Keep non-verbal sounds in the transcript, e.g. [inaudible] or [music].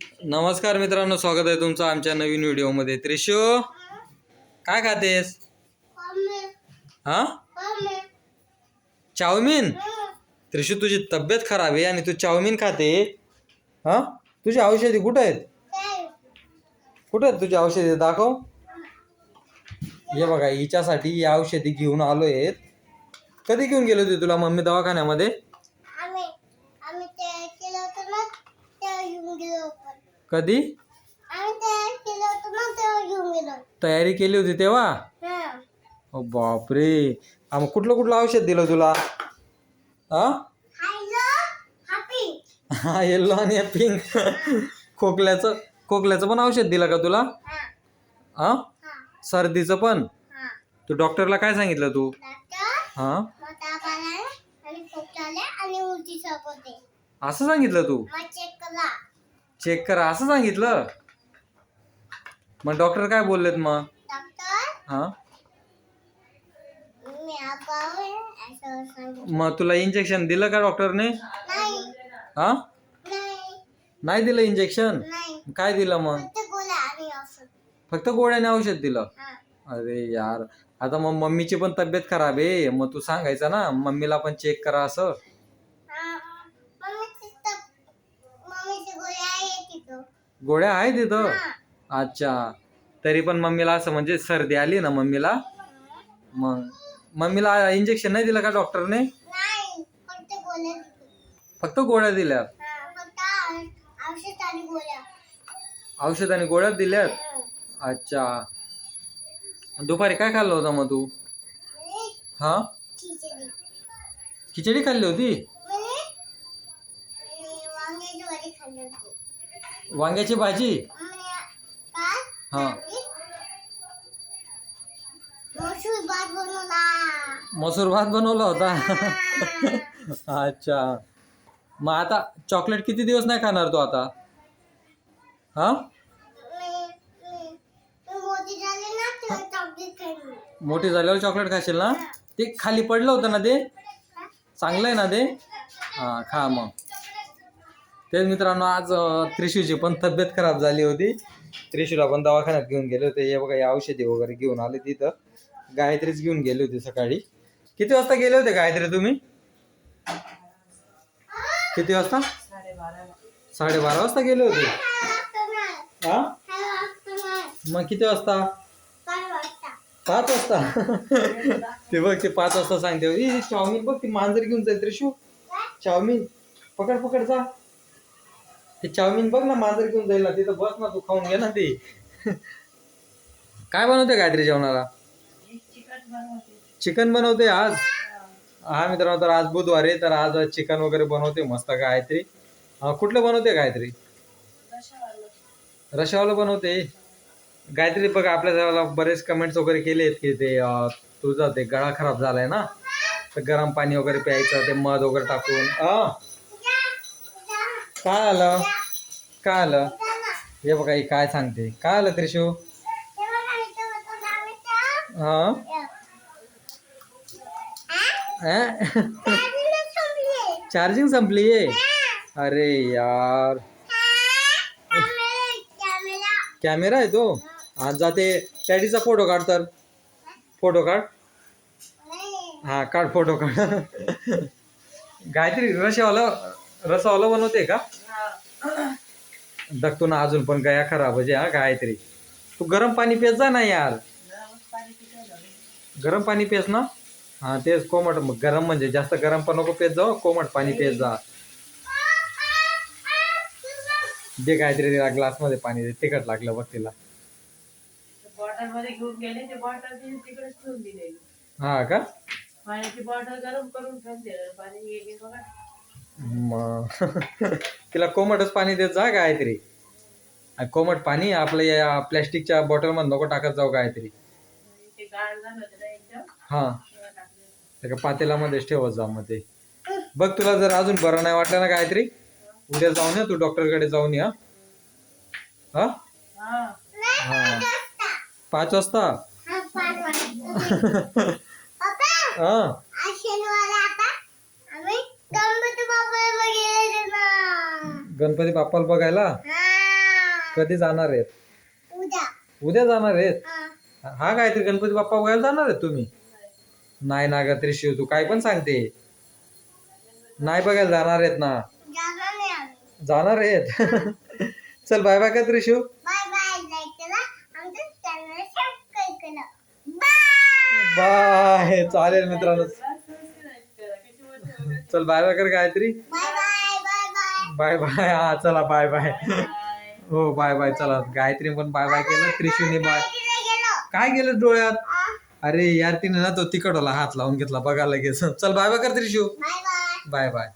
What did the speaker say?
नमस्कार मित्रांनो स्वागत आहे तुमचं आमच्या नवीन व्हिडिओमध्ये. त्रिशू काय खातेस? हा? चाऊमिन? त्रिशू तुझी तब्येत खराब आहे आणि तू चाऊमिन खाते. हा? तुझी औषधी कुठं आहेत? कुठं आहेत तुझी औषधी? दाखव. हे बघा हिच्यासाठी ही औषधी घेऊन आलो आहेत कधी घेऊन गेले होते तुला मम्मी दवाखान्यामध्ये आम्ही आम्ही ते केलं होतं ना तेव्हा घेऊन गेलो आपण कधी? तयारी केली होती तेव्हा? हा. ओ बापरे. मग कुठलं कुठलं औषध दिलं तुला? हा हा येल्लो आणि पिंक खोकल्याचं खोकल्याचं पण औषध दिलं का तुला? हा. सर्दीचं पण? तू डॉक्टरला काय सांगितलं तू? हा? असं सांगितलं तू? चेक करा. असं सांगितलं? मग डॉक्टर काय बोललेत मग? डॉक्टर? हा? मग तुला इंजेक्शन दिलं का डॉक्टरने? नाही. हा? नाही. नाही दिलं इंजेक्शन नाही. काय दिलं मग? फक्त गोळ्याने औषध. दिलं? हा. अरे यार. आता मग मम्मीची पण तब्येत खराब आहे. मग तू सांगायचं ना मम्मीला पण चेक करा असं हा मम्मीची तब मम्मीची गोळी आहे तिथं गोळ्या आहे तिथं अच्छा. तरी पण मम्मीला असं म्हणजे सर्दी आली ना मम्मीला? मग मम्मीला इंजेक्शन नाही दिलं का डॉक्टरने फक्त गोळ्या दिल्या. हा, औषध आणि गोळ्या. दिल्यात? अच्छा. दुपारी काय खाल्लं होतं मग तू? हा? खिचडी. खाल्ली होती. वांग्याची भाजी? हा. मसूर भात बनवला. होता. अच्छा. मग आता चॉकलेट किती दिवस नाही खाणार तू आता? हा. मोठी झाल्यावर चॉकलेट खाशील ना? ते खाली पडलं होतं ना ते? चांगलं आहे ना ते? हा खा मग. तेच मित्रांनो आज त्रिशूची पण तब्येत खराब झाली होती. त्रिशूला पण दवाखान्यात घेऊन गेले होते. हे बघा या औषधी वगैरे घेऊन आले तिथं. गायत्रीच घेऊन गेले होते सकाळी. किती वाजता गेले होते गायत्री तुम्ही? किती वाजता? साडेबारा वाजता गेले होते. हा? मग किती वाजता? पाच वाजता. [laughs] ते बघ ते पाच वाजता सांगते. चाऊमिन बघ ती मांजर घेऊन जाईल त्रिशू. चाऊमिन. पकड पकड जा. ते चाऊमिन बघ ना मांजर घेऊन जाईल ना तिथं बस ना तू खाऊन घे ना ते. काय बनवते गायत्री जेवणाला? चिकन बनवते आज? हा मित्रांनो तर आज बुधवार आहे तर आज चिकन वगैरे बनवते मस्त काहीतरी. कुठलं बनवते गायत्री रशावाला बनवते गायत्री बघ आपल्या बरेच कमेंट्स वगैरे केलेत की ते तुझा ते गळा खराब झालाय ना? तर गरम पाणी वगैरे प्यायचं ते मध वगैरे टाकून. अं, काय आलं? काय आलं? हे बघा ही काय सांगते. काय आलं त्रिशू? हा? चार्जिंग संपली अरे यार. कॅमेरा आहे तो. आज जाते. डॅडीचा फोटो काढ तर. फोटो काढ. हा काढ फोटो काढ. [laughs] गायत्री रसावाला रसावाला बनवते का? बघतो ना अजून पण गया खराब म्हणजे हा गायत्री. तू गरम पाणी पेस जा ना यार. गरम पाणी पेस ना? हा तेच कोमट. गरम म्हणजे जास्त गरम पण नको पेस जाऊ कोमट पाणी पेस जा. दे गायत्री तिला ग्लासमध्ये पाणी दे तिखट लागलं बघ तिला. हा का? पाण्याची बॉटल गरम करून ठेवून मग [laughs] तिला कोमटच पाणी देत जा गायत्री आणि कोमट पाणी आपलं या प्लॅस्टिकच्या बॉटलमध्ये नको टाकत जाऊ गायत्री हा. त्या पातेलामध्येच ठेवत जा मग ते. बघ तुला जर अजून बरं नाही वाटलं ना गायत्री उद्या जाऊन या तू डॉक्टरकडे जाऊन या हा. हा? हा. पाच वाजता? हा [laughs] [laughs] गणपती बाप्पाला बघायला? कधी जाणार आहेत? उद्या. जाणार आहेत? हा. हा काहीतरी गणपती बाप्पा बघायला जाणार आहेत तुम्ही? नाही ना ग त्रिशिव तू काय पण सांगते. नाही बघायला जाणार आहेत ना. जाणार आहेत. चल बाय बाय का त्रिशिव? बाय बाय लाईक करा आमचं चॅनल सबस्क्राईब करा बाय बाय चालेल मित्रांनो. चल बाय बाय कर गायत्री बाय बाय. हा चला बाय बाय. हो बाय बाय. चला गायत्री पण बाय बाय केलं. त्रिशूने बाय. काय गेलं. डोळ्यात? अरे यार तिने ना तो तिकडला हात लावून घेतला बघायला लगेच. चल बाय बाय कर त्रिशू बाय बाय.